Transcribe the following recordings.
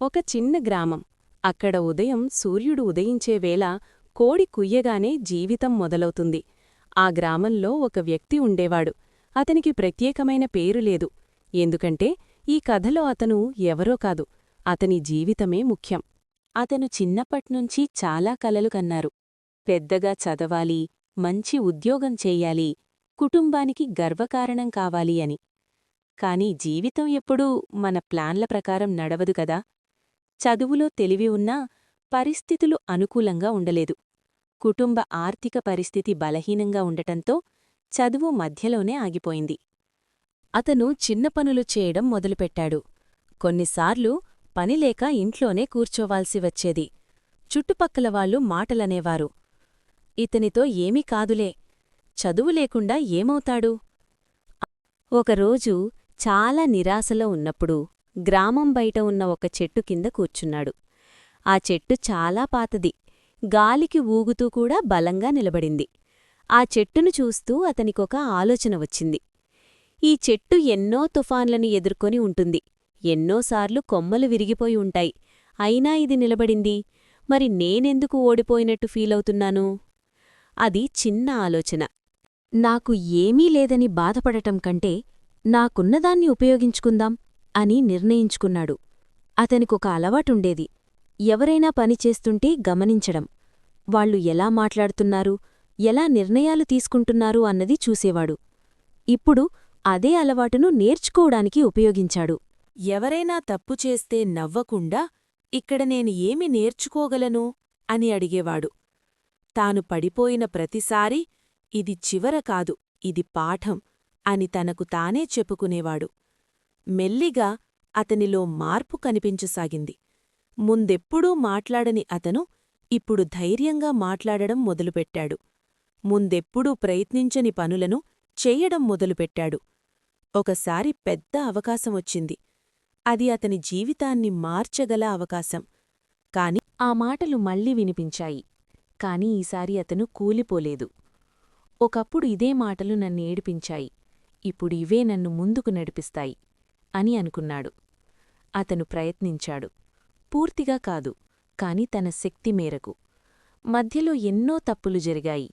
ఒక చిన్న గ్రామం. అక్కడ ఉదయం సూర్యుడు ఉదయించే వేళ కోడి కుయ్యగానే జీవితం మొదలవుతుంది. ఆ గ్రామంలో ఒక వ్యక్తి ఉండేవాడు. అతనికి ప్రత్యేకమైన పేరు లేదు. ఎందుకంటే ఈ కథలో అతను ఎవరో కాదు. అతని జీవితమే ముఖ్యం. అతను చిన్నప్పట్నుంచి చాలా కలలు కన్నారు. పెద్దగా చదవాలి మంచి ఉద్యోగం చేయాలి కుటుంబానికి గర్వకారణం కావాలి అని. కాని జీవితం ఎప్పుడూ మన ప్లాన్ల ప్రకారం నడవదు కదా. చదువులో తెలివి ఉన్నా పరిస్థితులు అనుకూలంగా ఉండలేదు. కుటుంబ ఆర్థిక పరిస్థితి బలహీనంగా ఉండటంతో చదువు మధ్యలోనే ఆగిపోయింది. అతను చిన్న పనులు చేయడం మొదలుపెట్టాడు. కొన్నిసార్లు పనిలేక ఇంట్లోనే కూర్చోవాల్సి వచ్చేది. చుట్టుపక్కల వాళ్ళు మాటలనేవారు. ఇతనితో ఏమీ కాదులే. చదువు లేకుండా ఏమవుతాడు? ఒకరోజు చాలా నిరాశలో ఉన్నప్పుడు గ్రామం బయట ఉన్న ఒక చెట్టు కింద కూర్చున్నాడు. ఆ చెట్టు చాలా పాతది. గాలికి ఊగుతూ కూడా బలంగా నిలబడింది. ఆ చెట్టును చూస్తూ అతనికొక ఆలోచన వచ్చింది. ఈ చెట్టు ఎన్నో తుఫాన్లను ఎదుర్కొని ఉంటుంది. ఎన్నోసార్లు కొమ్మలు విరిగిపోయి ఉంటాయి. అయినా ఇది నిలబడింది. మరి నేనెందుకు ఓడిపోయినట్టు ఫీలవుతున్నాను అది చిన్న ఆలోచన. నాకు ఏమీ లేదని బాధపడటం కంటే నాకున్నదాన్ని ఉపయోగించుకుందాం. అని నిర్ణయించుకున్నాడు. అతనికొక అలవాటుండేది. ఎవరైనా పనిచేస్తుంటే గమనించడం. వాళ్ళు ఎలా మాట్లాడుతున్నారు? ఎలా నిర్ణయాలు తీసుకుంటున్నారు అన్నది చూసేవాడు. ఇప్పుడు అదే అలవాటును నేర్చుకోవడానికి ఉపయోగించాడు. ఎవరైనా తప్పు చేస్తే నవ్వకుండా ఇక్కడ నేను ఏమి నేర్చుకోగలను? అని అడిగేవాడు. తాను పడిపోయిన ప్రతిసారీ ఇది చివర కాదు ఇది పాఠం అని తనకు తానే చెప్పుకునేవాడు. మెల్లిగా అతనిలో మార్పు కనిపించసాగింది. ముందెప్పుడూ మాట్లాడని అతను ఇప్పుడు ధైర్యంగా మాట్లాడడం మొదలుపెట్టాడు. ముందెప్పుడూ ప్రయత్నించని పనులను చెయ్యడం మొదలుపెట్టాడు. ఒకసారి పెద్ద అవకాశం వచ్చింది. అది అతని జీవితాన్ని మార్చగల అవకాశం. కాని ఆ మాటలు మళ్ళీ వినిపించాయి. కాని ఈసారి అతను కూలిపోలేదు. ఒకప్పుడు ఇదే మాటలు నన్ను ఏడిపించాయి. ఇప్పుడు ఇవే నన్ను ముందుకు నడిపిస్తాయి. అని అనుకున్నాడు. అతను ప్రయత్నించాడు. పూర్తిగా కాదు కాని తన శక్తి మేరకు. మధ్యలో ఎన్నో తప్పులు జరిగాయి.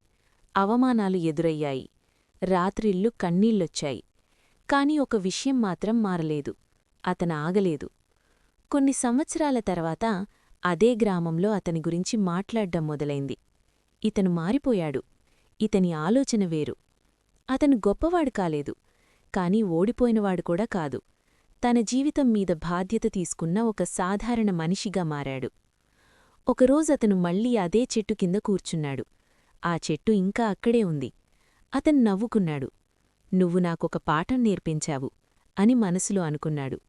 అవమానాలు ఎదురయ్యాయి. రాత్రిళ్ళు కన్నీళ్ళొచ్చాయి. కాని ఒక విషయం మాత్రం మారలేదు. అతను ఆగలేదు. కొన్ని సంవత్సరాల తర్వాత అదే గ్రామంలో అతని గురించి మాట్లాడ్డం మొదలైంది. ఇతను మారిపోయాడు. ఇతని ఆలోచన వేరు. అతను గొప్పవాడు కాలేదు కాని ఓడిపోయినవాడు కూడా కాదు. తన జీవితం మీద బాధ్యత తీసుకున్న ఒక సాధారణ మనిషిగా మారాడు. ఒకరోజతను మళ్ళీ అదే చెట్టు కింద కూర్చున్నాడు. ఆ చెట్టు ఇంకా అక్కడే ఉంది. అతను నవ్వుకున్నాడు. నువ్వు నాకొక పాఠం నేర్పించావు అని మనసులో అనుకున్నాడు.